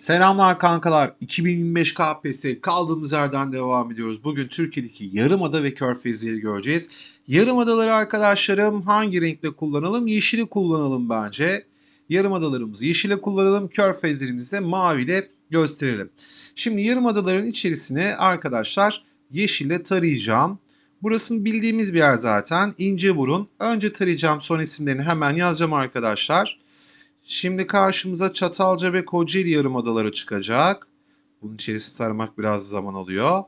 Selamlar kankalar. 2025 KPSS kaldığımız yerden devam ediyoruz. Bugün Türkiye'deki yarımada ve körfezleri göreceğiz. Yarımadaları arkadaşlarım hangi renkle kullanalım? Yeşili kullanalım bence. Yarımadalarımızı yeşile kullanalım. Körfezlerimizi de maviyle gösterelim. Şimdi yarımadaların içerisine arkadaşlar yeşille tarayacağım. Burasını bildiğimiz bir yer zaten. İnceburun. Önce tarayacağım son isimlerini hemen yazacağım arkadaşlar. Şimdi karşımıza Çatalca ve Kocaeli yarımadaları çıkacak. Bunun içerisini taramak biraz zaman alıyor.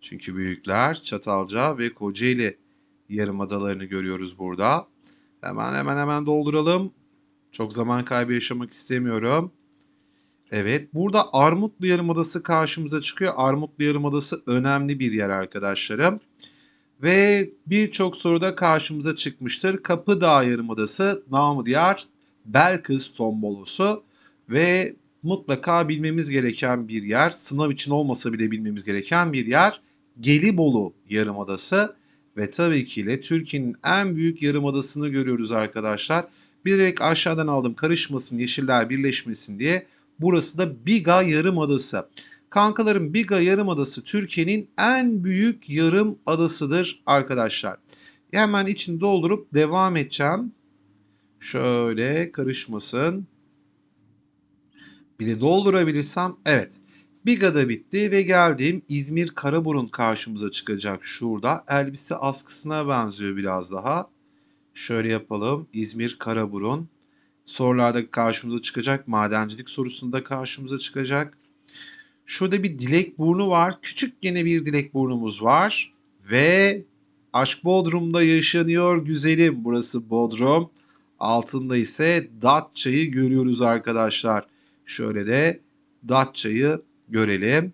Çünkü büyükler Çatalca ve Kocaeli yarımadalarını görüyoruz burada. Hemen hemen hemen dolduralım. Çok zaman kaybı yaşamak istemiyorum. Evet, burada Armutlu Yarımadası karşımıza çıkıyor. Armutlu Yarımadası önemli bir yer arkadaşlarım. Ve birçok soruda karşımıza çıkmıştır. Kapıdağ Yarımadası, namı diğer Belkıs tombolosu ve mutlaka bilmemiz gereken bir yer, sınav için olmasa bile bilmemiz gereken bir yer Gelibolu Yarımadası ve tabii ki ile Türkiye'nin en büyük yarımadasını görüyoruz arkadaşlar. Bilerek aşağıdan aldım karışmasın, yeşiller birleşmesin diye. Burası da Biga Yarımadası. Kankalarım Biga Yarımadası Türkiye'nin en büyük yarım adasıdır arkadaşlar. Hemen içini doldurup devam edeceğim. Şöyle karışmasın. Bir de doldurabilirsem evet. Biga'da bitti ve geldiğim İzmir Karaburun karşımıza çıkacak şurada. Elbise askısına benziyor biraz daha. Şöyle yapalım. İzmir Karaburun. Sorularda karşımıza çıkacak. Madencilik sorusunda karşımıza çıkacak. Şurada bir dilek burnu var. Küçük gene bir dilek burnumuz var. Ve Aşk Bodrum'da yaşanıyor güzelim. Burası Bodrum. Altında ise Datça'yı görüyoruz arkadaşlar. Şöyle de Datça'yı görelim.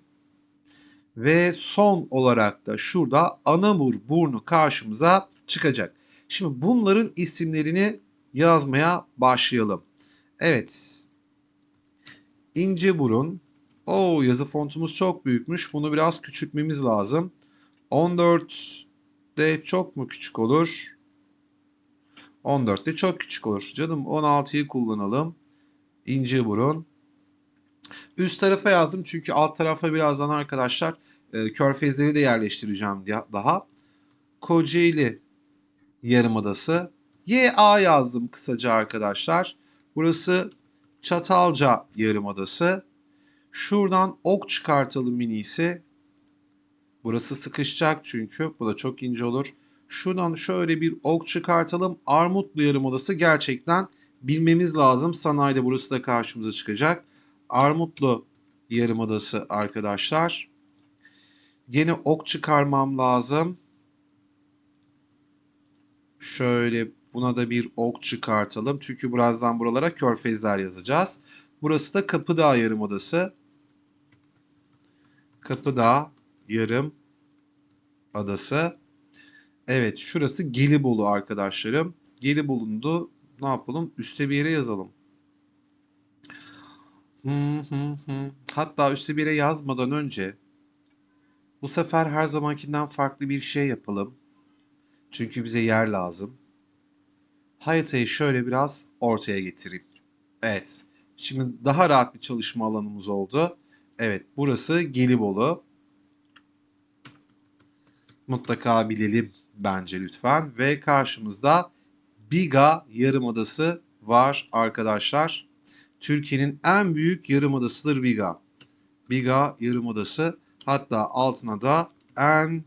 Ve son olarak da şurada Anamur burnu karşımıza çıkacak. Şimdi bunların isimlerini yazmaya başlayalım. Evet. İnce burun. O yazı fontumuz çok büyükmüş. Bunu biraz küçültmemiz lazım. 14 de çok mu küçük olur? 14 de çok küçük olur. Canım 16'yı kullanalım. İnce burun. Üst tarafa yazdım çünkü alt tarafa birazdan arkadaşlar e, körfezleri de yerleştireceğim daha. Kocaeli Yarımadası. YA yazdım kısaca arkadaşlar. Burası Çatalca Yarımadası. Şuradan ok çıkartalım minisi. Burası sıkışacak çünkü. Bu da çok ince olur. Şuradan şöyle bir ok çıkartalım. Armutlu Yarımadası gerçekten bilmemiz lazım. Sanayide burası da karşımıza çıkacak. Armutlu Yarımadası arkadaşlar. Yine ok çıkarmam lazım. Şöyle buna da bir ok çıkartalım. Çünkü birazdan buralara körfezler yazacağız. Burası da Kapıdağ Yarımadası. Kapıdağ Yarım Adası. Evet şurası Gelibolu arkadaşlarım. Gelibolu'nu da ne yapalım? Üste bir yere yazalım. Hatta üste bir yere yazmadan önce bu sefer her zamankinden farklı bir şey yapalım. Çünkü bize yer lazım. Haritayı şöyle biraz ortaya getireyim. Evet. Şimdi daha rahat bir çalışma alanımız oldu. Evet burası Gelibolu. Mutlaka bilelim bence lütfen. Ve karşımızda Biga Yarımadası var arkadaşlar. Türkiye'nin en büyük yarımadasıdır Biga. Biga Yarımadası hatta altına da en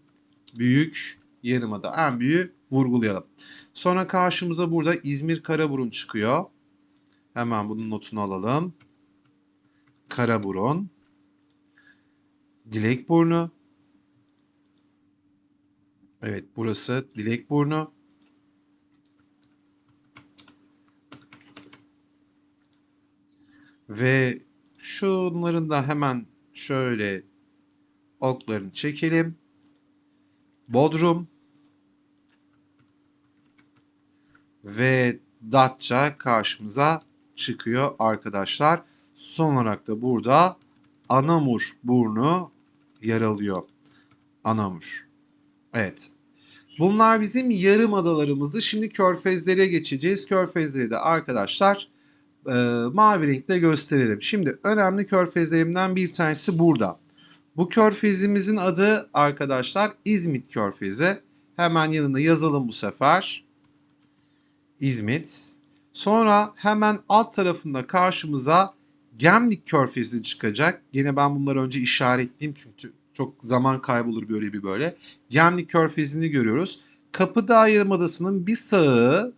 büyük yarımada en büyüğü vurgulayalım. Sonra karşımıza burada İzmir Karaburun çıkıyor. Hemen bunun notunu alalım. Karaburun. Dilekburnu. Evet burası Dilekburnu. Ve şunların da hemen şöyle oklarını çekelim. Bodrum ve Datça karşımıza çıkıyor arkadaşlar. Son olarak da burada Anamur burnu yer alıyor. Anamur. Evet. Bunlar bizim yarım adalarımızdı. Şimdi körfezlere geçeceğiz. Körfezleri de arkadaşlar e, mavi renkle gösterelim. Şimdi önemli körfezlerimden bir tanesi burada. Bu körfezimizin adı arkadaşlar İzmit Körfezi. Hemen yanına yazalım bu sefer. İzmit. Sonra hemen alt tarafında karşımıza Gemlik Körfezi çıkacak. Yine ben bunları önce işaretleyeyim çünkü çok zaman kaybolur böyle bir böyle. Gemlik Körfezi'ni görüyoruz. Kapıdağ Yarımadası'nın bir sağı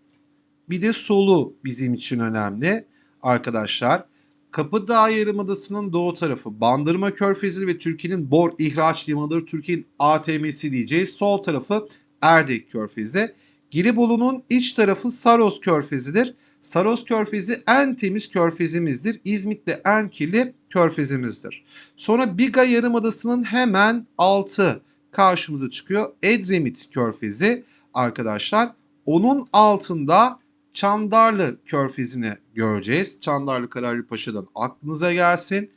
bir de solu bizim için önemli arkadaşlar. Kapıdağ Yarımadası'nın doğu tarafı Bandırma Körfezi ve Türkiye'nin Bor ihraç limanıdır. Türkiye'nin ATM'si diyeceğiz. Sol tarafı Erdek Körfezi. Gelibolu'nun iç tarafı Saros Körfezi'dir. Saros Körfezi en temiz körfezimizdir. İzmit'te en kirli körfezimizdir. Sonra Biga Yarımadası'nın hemen altı karşımıza çıkıyor. Edremit Körfezi arkadaşlar. Onun altında Çandarlı Körfezi'ni göreceğiz. Çandarlı Kararlı Paşa'dan aklınıza gelsin.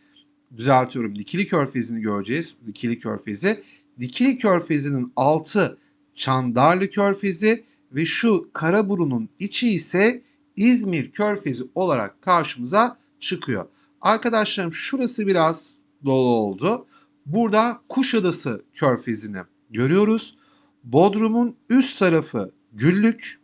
Düzeltiyorum. Dikili Körfezi'ni göreceğiz. Dikili Körfezi. Dikili Körfezi'nin altı Çandarlı Körfezi ve şu Karaburun'un içi ise İzmir Körfezi olarak karşımıza çıkıyor. Arkadaşlarım şurası biraz dolu oldu. Burada Kuşadası Körfezi'ni görüyoruz. Bodrum'un üst tarafı Güllük.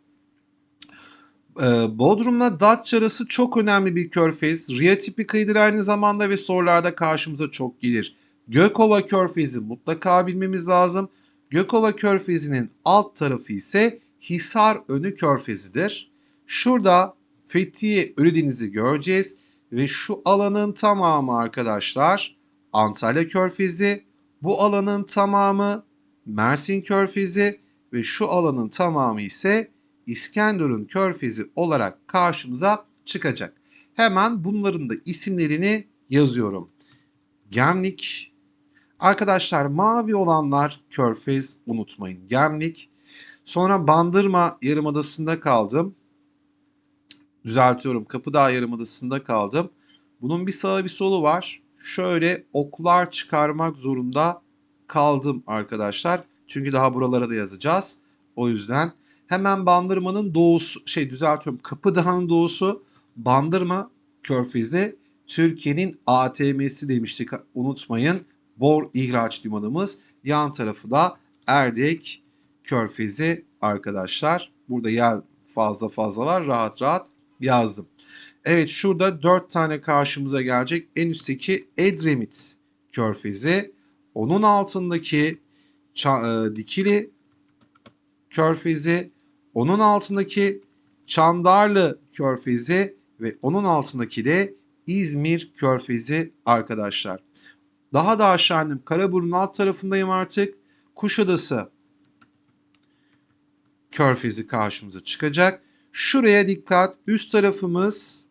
Ee, Bodrum'la Datça arası çok önemli bir körfez. Ria tipi kıyıdır aynı zamanda ve sorularda karşımıza çok gelir. Gökova Körfezi mutlaka bilmemiz lazım. Gökova Körfezi'nin alt tarafı ise Hisar Önü Körfezi'dir. Şurada Fethiye Ölüdeniz'i göreceğiz ve şu alanın tamamı arkadaşlar Antalya Körfezi, bu alanın tamamı Mersin Körfezi ve şu alanın tamamı ise İskenderun Körfezi olarak karşımıza çıkacak. Hemen bunların da isimlerini yazıyorum. Gemlik. Arkadaşlar mavi olanlar Körfez unutmayın. Gemlik. Sonra Bandırma Yarımadası'nda kaldım. Düzeltiyorum. Kapıdağ Yarımadası'nda kaldım. Bunun bir sağı bir solu var. Şöyle oklar çıkarmak zorunda kaldım arkadaşlar. Çünkü daha buralara da yazacağız. O yüzden hemen Bandırma'nın doğusu şey düzeltiyorum. Kapıdağ'ın doğusu Bandırma Körfezi Türkiye'nin ATM'si demiştik unutmayın. Bor ihraç limanımız. Yan tarafı da Erdek Körfezi arkadaşlar. Burada yer fazla fazla var. Rahat rahat yazdım. Evet şurada 4 tane karşımıza gelecek. En üstteki Edremit Körfezi. Onun altındaki e, Dikili Körfezi. Onun altındaki Çandarlı Körfezi ve onun altındaki de İzmir Körfezi arkadaşlar. Daha da aşağı indim. Karaburun alt tarafındayım artık. Kuşadası Körfezi karşımıza çıkacak. Şuraya dikkat. Üst tarafımız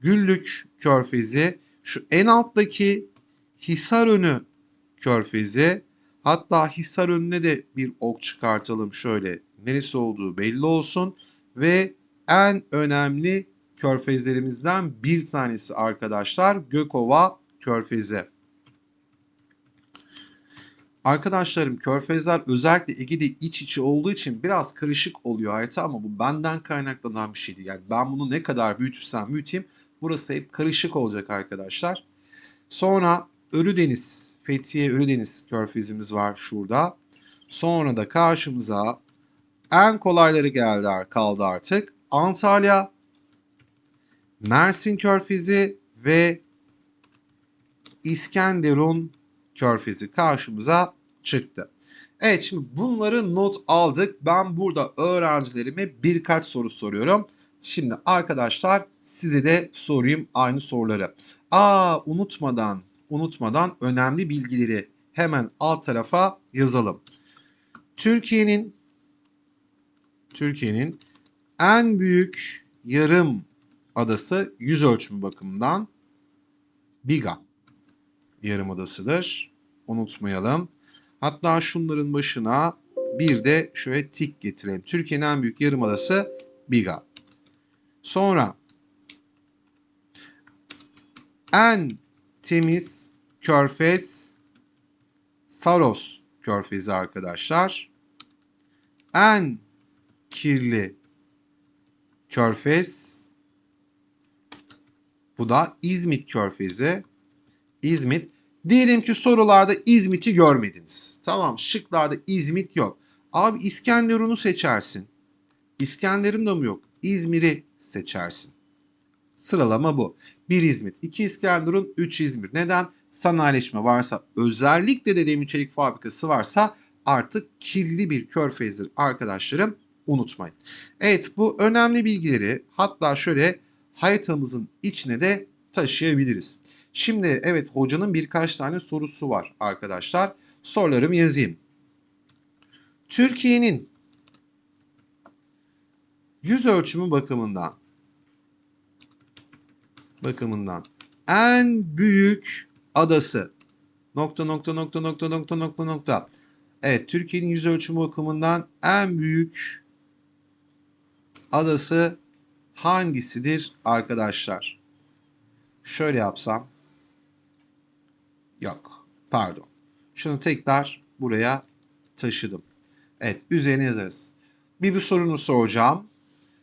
Güllük Körfezi. Şu en alttaki Hisarönü Körfezi. Hatta Hisarönü'ne de bir ok çıkartalım şöyle. Neresi olduğu belli olsun. Ve en önemli körfezlerimizden bir tanesi arkadaşlar Gökova Körfezi. Arkadaşlarım körfezler özellikle Ege'de iç içe olduğu için biraz karışık oluyor harita ama bu benden kaynaklanan bir şeydi. Yani ben bunu ne kadar büyütürsem büyüteyim burası hep karışık olacak arkadaşlar. Sonra Ölüdeniz, Fethiye Ölüdeniz körfezimiz var şurada. Sonra da karşımıza en kolayları geldi kaldı artık. Antalya, Mersin Körfezi ve İskenderun Körfezi karşımıza çıktı. Evet şimdi bunları not aldık. Ben burada öğrencilerime birkaç soru soruyorum. Şimdi arkadaşlar size de sorayım aynı soruları. Aa unutmadan unutmadan önemli bilgileri hemen alt tarafa yazalım. Türkiye'nin Türkiye'nin en büyük yarım adası yüz ölçümü bakımından Biga yarımadasıdır. Unutmayalım. Hatta şunların başına bir de şöyle tik getirelim. Türkiye'nin en büyük yarımadası Biga. Sonra en temiz körfez Saros körfezi arkadaşlar. En kirli körfez Bu da İzmit Körfezi. İzmit. Diyelim ki sorularda İzmit'i görmediniz. Tamam şıklarda İzmit yok. Abi İskenderun'u seçersin. İskenderun da mı yok? İzmir'i seçersin. Sıralama bu. 1 İzmit, 2 İskenderun, 3 İzmir. Neden? Sanayileşme varsa özellikle de demir çelik fabrikası varsa artık kirli bir körfezdir arkadaşlarım unutmayın. Evet bu önemli bilgileri hatta şöyle haritamızın içine de taşıyabiliriz. Şimdi evet hocanın birkaç tane sorusu var arkadaşlar. Sorularımı yazayım. Türkiye'nin yüz ölçümü bakımından bakımından en büyük adası nokta nokta nokta nokta nokta nokta nokta Evet Türkiye'nin yüz ölçümü bakımından en büyük adası hangisidir arkadaşlar? Şöyle yapsam. Yok. Pardon. Şunu tekrar buraya taşıdım. Evet üzerine yazarız. Bir bir sorunu soracağım.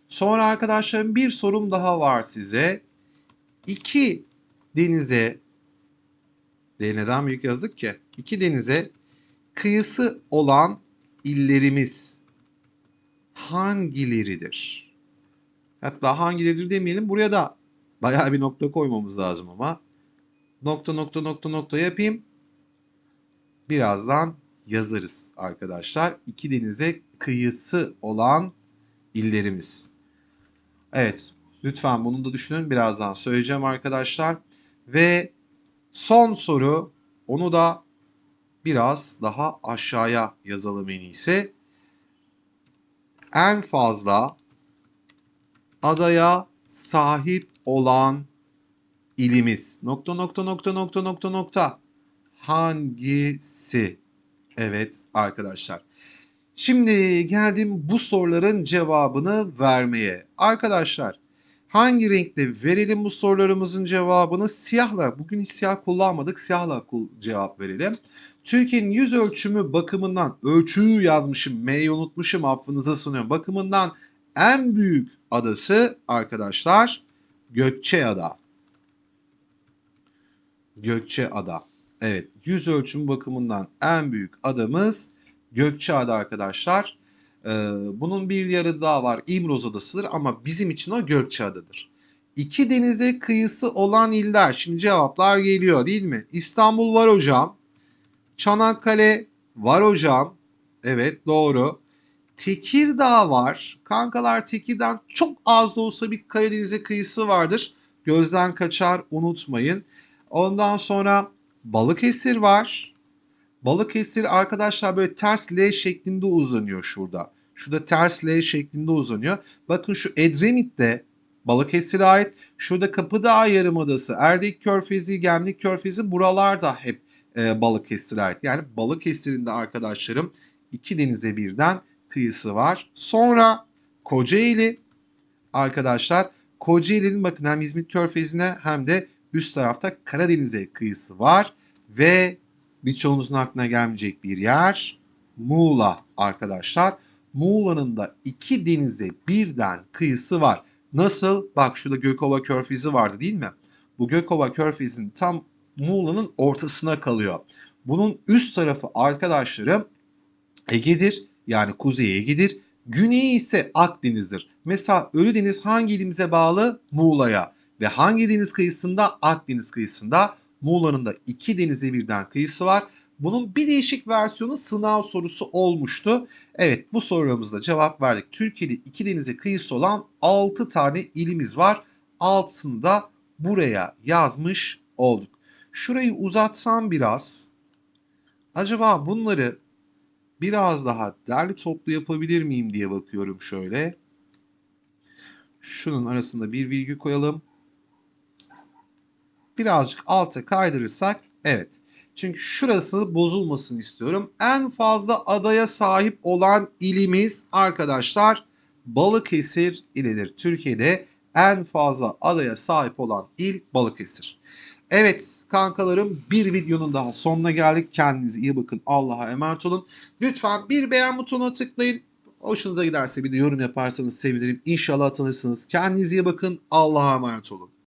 Sonra arkadaşlarım bir sorum daha var size. İki denize de neden büyük yazdık ki? İki denize kıyısı olan illerimiz hangileridir? Hatta hangileridir demeyelim. Buraya da bayağı bir nokta koymamız lazım ama. Nokta nokta nokta nokta yapayım. Birazdan yazarız arkadaşlar. İki denize kıyısı olan illerimiz. Evet lütfen bunu da düşünün. Birazdan söyleyeceğim arkadaşlar. Ve son soru onu da biraz daha aşağıya yazalım en iyisi. En fazla adaya sahip olan ilimiz. Nokta nokta nokta nokta nokta nokta. Hangisi? Evet arkadaşlar. Şimdi geldim bu soruların cevabını vermeye. Arkadaşlar hangi renkle verelim bu sorularımızın cevabını? Siyahla. Bugün hiç siyah kullanmadık. Siyahla cevap verelim. Türkiye'nin yüz ölçümü bakımından ölçüyü yazmışım. M'yi unutmuşum affınıza sunuyorum. Bakımından en büyük adası arkadaşlar Gökçeada. Gökçeada. Evet yüz ölçümü bakımından en büyük adamız Gökçeada arkadaşlar. Ee, bunun bir yarı daha var İmroz Adası'dır ama bizim için o Gökçeada'dır. İki denize kıyısı olan iller. Şimdi cevaplar geliyor değil mi? İstanbul var hocam. Çanakkale var hocam. Evet doğru. Tekirdağ var. Kankalar Tekirdağ çok az da olsa bir Karadeniz'e kıyısı vardır. Gözden kaçar unutmayın. Ondan sonra Balıkesir var. Balıkesir arkadaşlar böyle ters L şeklinde uzanıyor şurada. Şurada ters L şeklinde uzanıyor. Bakın şu Edremit de Balıkesir'e ait. Şurada Kapıdağ Yarımadası, Erdek Körfezi, Gemlik Körfezi buralar da hep e, Balıkesir'e ait. Yani Balıkesir'in de arkadaşlarım iki denize birden kıyısı var. Sonra Kocaeli arkadaşlar. Kocaeli'nin bakın hem İzmit Körfezi'ne hem de üst tarafta Karadeniz'e kıyısı var. Ve birçoğunuzun aklına gelmeyecek bir yer Muğla arkadaşlar. Muğla'nın da iki denize birden kıyısı var. Nasıl? Bak şurada Gökova Körfezi vardı değil mi? Bu Gökova Körfezi'nin tam Muğla'nın ortasına kalıyor. Bunun üst tarafı arkadaşlarım Ege'dir. Yani Kuzey Ege'dir. Güneyi ise Akdeniz'dir. Mesela Ölüdeniz hangi ilimize bağlı? Muğla'ya. Ve hangi deniz kıyısında? Akdeniz kıyısında. Muğla'nın da iki denize birden kıyısı var. Bunun bir değişik versiyonu sınav sorusu olmuştu. Evet bu sorularımızda cevap verdik. Türkiye'de iki denize kıyısı olan 6 tane ilimiz var. Altını da buraya yazmış olduk. Şurayı uzatsam biraz. Acaba bunları biraz daha derli toplu yapabilir miyim diye bakıyorum şöyle. Şunun arasında bir virgül koyalım. Birazcık alta kaydırırsak evet. Çünkü şurası bozulmasını istiyorum. En fazla adaya sahip olan ilimiz arkadaşlar Balıkesir ilidir. Türkiye'de en fazla adaya sahip olan il Balıkesir. Evet kankalarım bir videonun daha sonuna geldik. Kendinize iyi bakın. Allah'a emanet olun. Lütfen bir beğen butonuna tıklayın. Hoşunuza giderse bir de yorum yaparsanız sevinirim. İnşallah tanırsınız. Kendinize iyi bakın. Allah'a emanet olun.